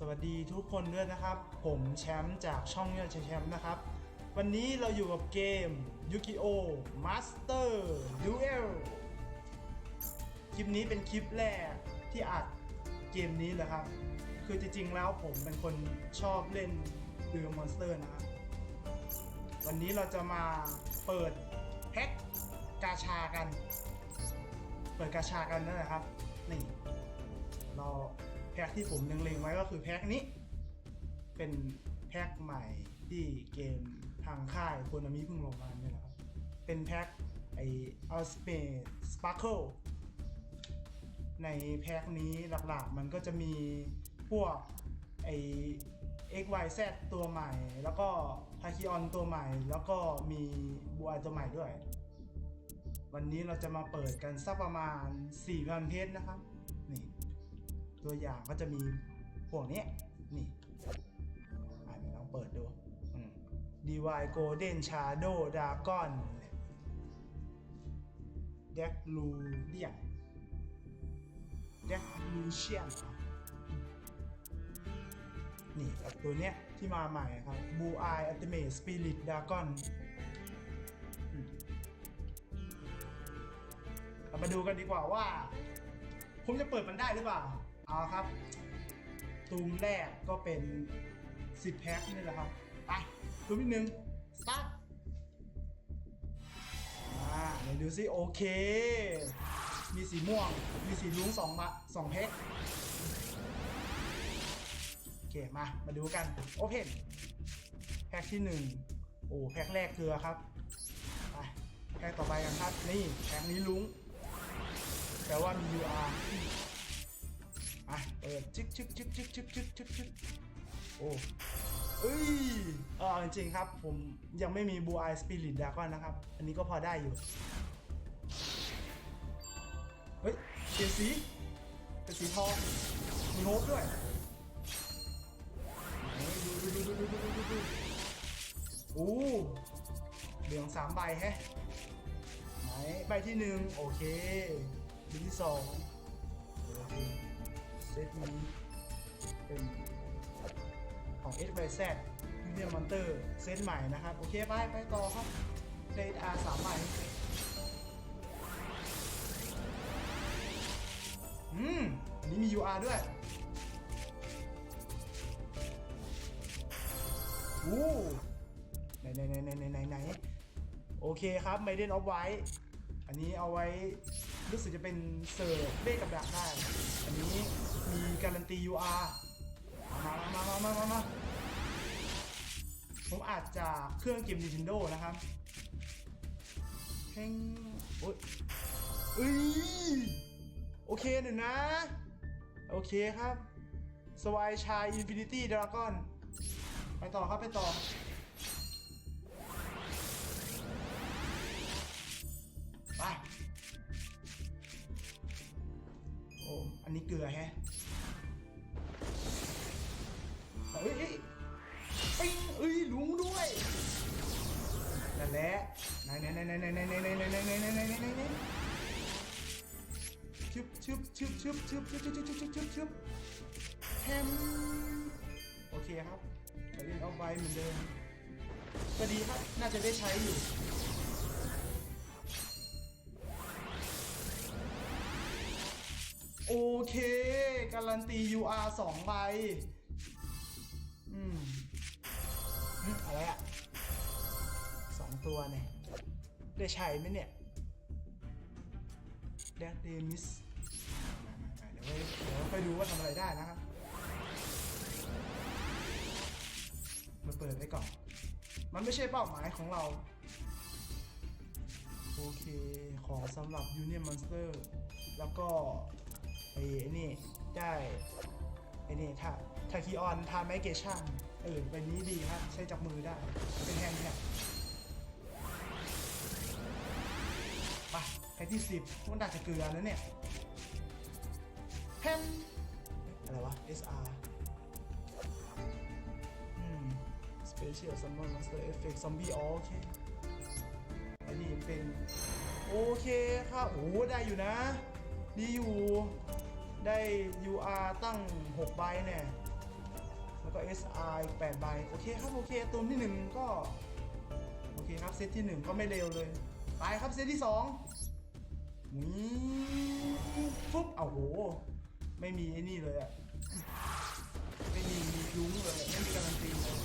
สวัสดีทุกคนด้วยนะครับ ผมแชมป์จากช่องยอดแชมป์นะครับ วันนี้เราอยู่กับเกม Yu-Gi-Oh! Master Duel คลิปนี้เป็นคลิปแรกที่อัดเกมนี้เลยครับ คือจริงๆแล้วผมเป็นคนชอบเล่นเรือมอนสเตอร์นะครับ วันนี้เราจะมาเปิดแพ็กกาชากัน เปิดกาชากันนั่นแหละครับ นี่ เรา พ็คที่ผมเล็งๆไว้ก็คือแพ็คนี้ เป็นแพ็คใหม่ที่เกมทางค่ายโคนามิเพิ่งลงมาเนี่ยนะครับ เป็นแพ็คไออัลสเปสปาร์เคิลในแพ็คนี้หลักๆมันก็จะมีพวกไอ XYZ ตัวใหม่ แล้วก็ฮาคิออนตัวใหม่ แล้วก็มีบัวตัวใหม่ด้วย วันนี้เราจะมาเปิดกันสักประมาณ 4,000 เพชรนะครับ ตัวอย่างก็จะมีพวกนี้นี่อ่านลองเปิดดูอืม DY Golden Shadow Dragon เด็กลูเดียเด็กลูเชียนนี่กับตัวเนี้ยที่มาใหม่ครับ Blue Eye Ultimate Spirit Dragon อืมเรามาดูกันดีกว่าว่า ผมจะเปิดมันได้หรือเปล่า เอาครับ ตูมแรกก็เป็น10แพ็คนี่แหละครับ ไปตูมที่หนึ่งสตาร์ทอ่าเดี๋ยวดูซิโอเค มีสีม่วง มีสีลุ้งสองมาสองแพ็คโอเค มา มาดูกัน โอเพนแพ็คที่หนึ่งโอ้แพ็คแรกเกลือครับ ไป แพ็คต่อไปกันครับ นี่ แพ็คนี้ลุ้งแปลว่ามี UR อะเปิดชึกชึกชึกชึกชึกชึกชึกชึกโอ้เอ้ยเออจริงครับ ผมยังไม่มีบูไอสปิริตดาก้อนนะครับ อันนี้ก็พอได้อยู่ เฮ้ยเปลี่ยนสีเป็นสีทองมีโฮปด้วยดูดูดูดูดูดูดูดูโอ้เหลืองสามใบแฮะไหนใบที่หนึ่งโอเคใบที่สอง ซตนี้เป็นของ S Y Z ยูเนียมอนเตอร์เซตใหม่นะครับ โอเค ไป ไปต่อครับเดอาสามใบอืมนนี้มี UR ด้วยอู้ไหนไหนไหนไหนไหนไหนโอเคครับ Maiden of White อันนี้เอาไว้ รู้สึกจะเป็นเสิร์ฟเลขกับดักได้ อันนี้มีการันตี UR มามามามามามาผมอาจจะเครื่องเกม Nintendo นะครับเพ่งโอ้ยเอ้ยโอเคหนึ่งนะ โอเคครับสวายชายอินฟินิตี้ดราก้อน ไปต่อครับ ไปต่อ อันนี้เกลือแฮะเฮ้ยปิ้งเอ้ยลุงด้วยนั่นแหละไหนไหนไหนไหนไหนไหนไหนไหนไหนไหนไหนไหนไหนไหนไหนชึบชึบชึบชึบชึบชึบชึบชึบชึบชึบชึบแฮมโอเคครับไปเล่นเอาไว้เหมือนเดิมก็ดีครับ น่าจะได้ใช้อยู่ เค การันตี UR สองใบอืมอืมอะไรอะสองตัวเนี่ย ได้ใช้ไหมเนี่ยแดดเดมิสเดี๋ยวไว้เดี๋ยวไปดูว่าทำอะไรได้นะครับ มาเปิดไว้ก่อน มันไม่ใช่เป้าหมายของเรา โอเค ของสำหรับ Union Monster แล้วก็ อ้ไอ้นี่ได้ไอ้นี่ถ้าทาคิออนทาไมเกชั่นเออเป็นนี้ดีครับใช้จับมือได้ เป็นแฮนด์แท็บไปแพ็คที่สิบมันน่าจะเกลือแล้วเนี่ยแฮมอะไรวะ SR อืม Special Summon Monster Effect Zombie อ๋อโอเคอันนี้เป็น โอเคครับโอ้ได้อยู่นะ ดีอยู่ ได้ UR ตั้ง 6 ใบเนี่ย แล้วก็ SR อีก8ใบ โอเคครับ โอเค ตูมที่ 1 ก็ โอเคครับ เซตที่ 1 ก็ไม่เร็วเลย ไปครับ เซตที่ 2นี่ฟุ๊บเอาโห ไม่มีไอ้นี่เลยอะไม่มียุ้งเลย ไม่มีการันตีเลย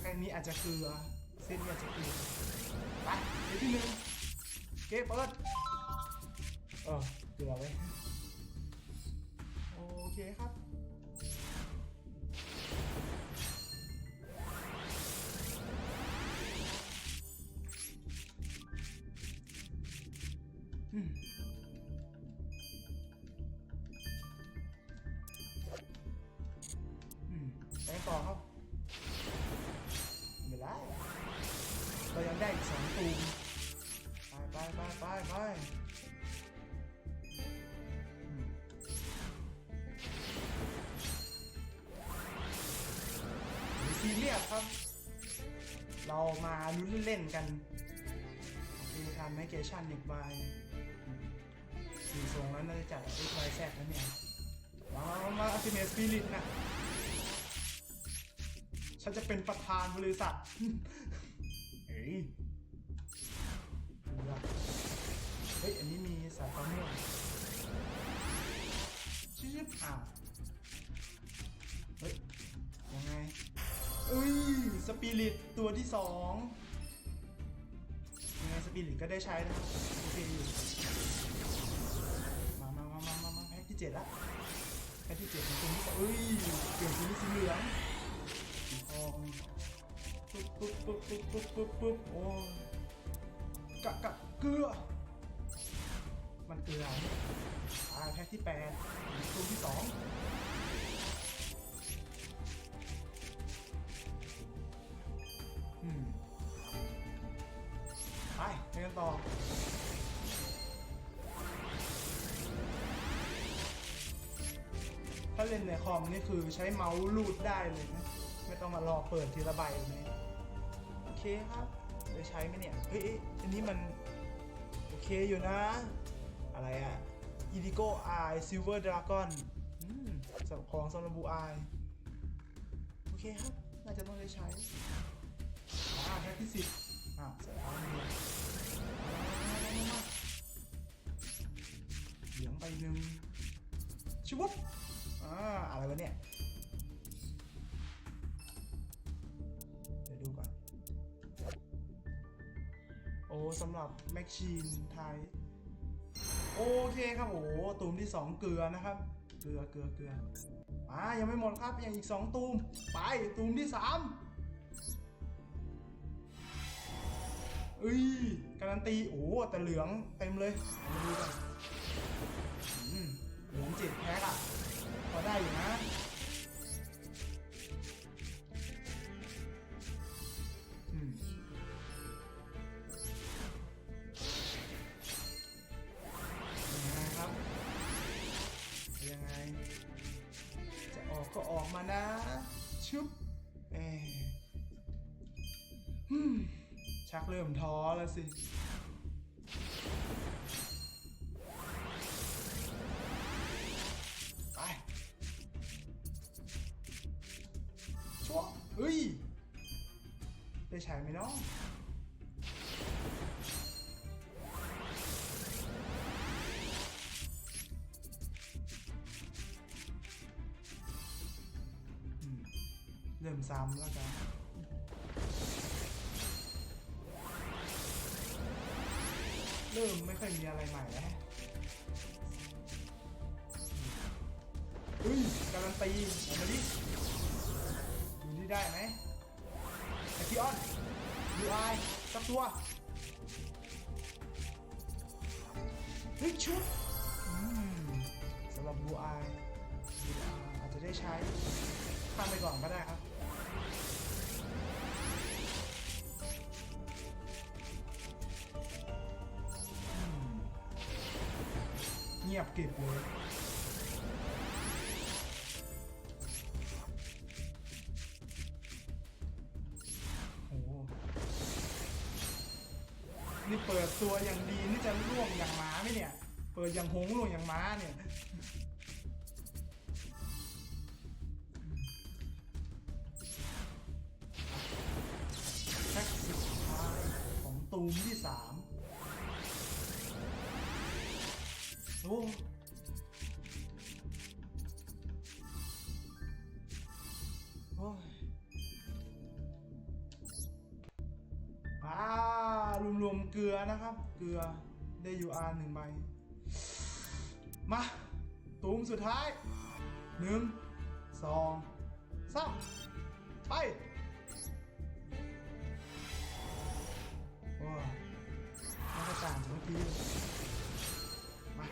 แค่นี้อาจจะเกลือเส้นนี้อาจจะเกลือไป เซตที่หนึ่งเกเปิด เออเกลือไว้ เคครับอืมอืมไปต่อครับ ไม่ได้เรายังได้อีกสองตูม ลุ้นเล่นๆกันโอเคทำให้เกชันอีกใบสีทรงแล้วน่าจะจัดไอ้ไวแซกแล้วเนี่ยมามามาอัติเมสปิริตนะ ฉันจะเป็นประธานบริษัท เฮ้ยเฮ้ย อันนี้มีสายฟ้าม่วงชิบอ้าว สปิริตตัวที่สองยังไงสปิริตก็ได้ใช้นะโอเคอยู่มามามามามามาแพ็กที่เจ็ดละแพ็กที่เจ็ดของคุณนี่ก็เอ้ยเปลี่ยนสีเป็นสีเหลืองทองปุ๊บปุ๊บปุ๊บปุ๊บปุ๊บปุ๊บปุ๊บโอ้ยกะกะเกลือ มันเกลืออ่าแพ็กที่แปดตัวที่สอง ไปกันต่อถ้าเล่นในคอมนี่คือใช้เมาส์ลูดได้เลยนะ ไม่ต้องมารอเปิดทีละใบเลยโอเคครับได้ใช้ไหมเนี่ย เฮ้ยอันนี้มันโอเคอยู่นะ อะไรอะ Indigo Eye Silver Dragon อืมสำหรับของสำหรับบูอายโอเคครับ น่าจะต้องได้ใช้อ่าแพ็กที่สิบอ่าสายฟ้าเดีย เหลืองไปหนึ่งชิบุบอ่าอะไรวะเนี่ย เดี๋ยวดูก่อน โอ้สำหรับแม็กชีนไทย โอเคครับโอ้ตูมที่ 2 เกลือนะครับ เกลือเกลือเกลืออ่ายังไม่หมดครับ ยังอีก 2 ตูม ไปตูมที่ 3เอ้ยการันตี โอ้แต่เหลืองเต็มเลยมาดูกัน เจ็ดแพ็คอะพอได้อยู่นะอืมยังไงครับ ยังไง จะออกก็ออกมานะชุบเอ๊ะฮึมชักเริ่มท้อแล้วสิ เฮ้ย ได้ใช้ไหมเนาะอืมเริ่มซ้ำแล้วกันเริ่มไม่ค่อยมีอะไรใหม่แล้วอุ้ยการันตีออกมาดิดู นี่ได้ไหมไอพี่ออนดูไอสักตัวเฮ้ยชุดสำหรับบูไอบูไออาจจะได้ใช้ข้ามไปก่อนก็ได้ครับเงียบกริบเลย อย่างม้าเนี่ย แท็กสุดท้ายของตูมที่สามโอ้ยอ่ารวมๆเกลือนะครับ เกลือได้อยู่อาหนึ่งใบ มาตูมสุดท้ายหนึ่งสองสามไปว้าวน่าจะต่างจากเมื่อกี้มา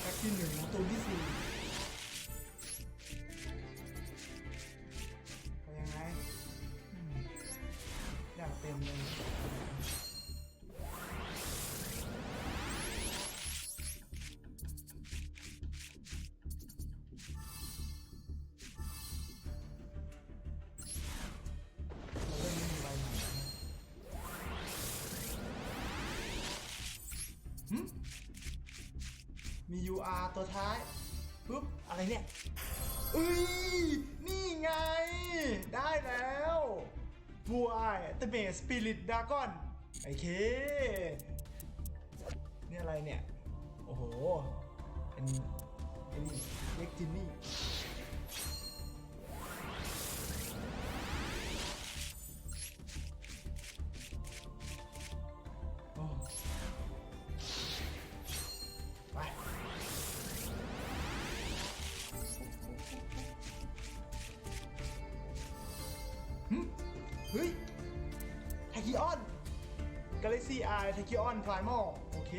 แพ็กที่หนึ่งของตูมที่สี่ มี UR ตัวท้ายปุ๊บอะไรเนี่ยอุ้ยนี่ไง ได้แล้วบัวไอเตเมสปิริตดากอนไอเคนี่อะไรเนี่ย โอ้โหเป็นเป็นเล็กจินนี่ คิออน Galaxy Eye ไทคิออน Primal โอเค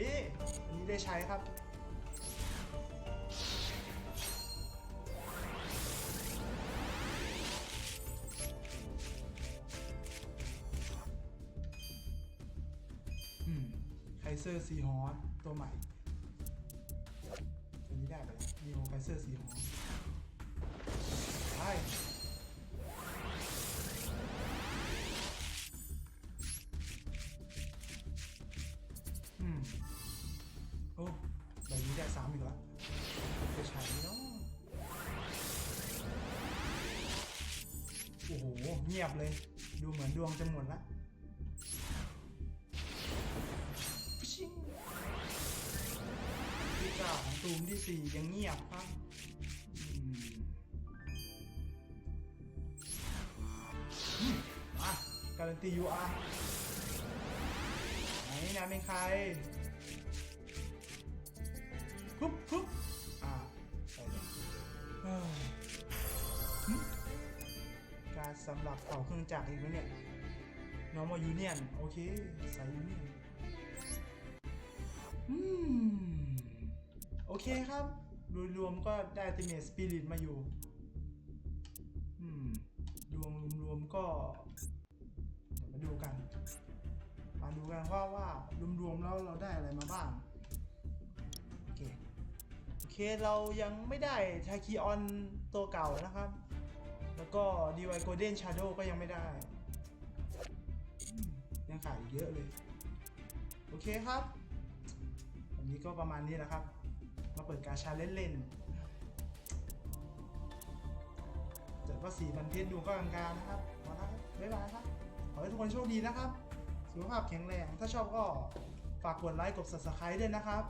อันนี้ได้ใช้ครับ อืมไคเซอร์ซีฮอสตัวใหม่ ตัวนี้ได้ไปแล้วนีโอไคเซอร์ซีฮอสไป ยบเลย ดูเหมือนดวงจะหมดละชิงที่เก้าของตูมที่สี่ยังเงียบครับอืมอืมมาการันตี UR ไหนนะเป็นใครปุ๊บปุ๊บอ่าไปเลยเฮ้ยหึกาสำหรับเป่าเครื่องจักรอีกไหมเนี่ย normal union โอเคใส่ union อืม โอเคครับ รวมก็ได้ติเมสปิริตมาอยู่ อืมดวงรวมๆก็ เดี๋ยวมาดูกัน มาดูกันว่าว่ารวมๆแล้วเราได้อะไรมาบ้าง โอเค โอเค เรายังไม่ได้ทาคีออนตัวเก่านะครับ แล้วก็ดีไวโกลเด้นชาโดก็ยังไม่ได้ ยังขาดอีกเยอะเลย โอเคครับ วันนี้ก็ประมาณนี้นะครับ มาเปิดการชาเล่นๆจัดว่าสีมันเพชรดูก็กลางๆนะครับมาแล้วครับบ๊ายบายครับ ขอให้ทุกคนโชคดีนะครับ สุขภาพแข็งแรง ถ้าชอบก็ฝากกดไลค์กด subscribe ด้วยนะครับ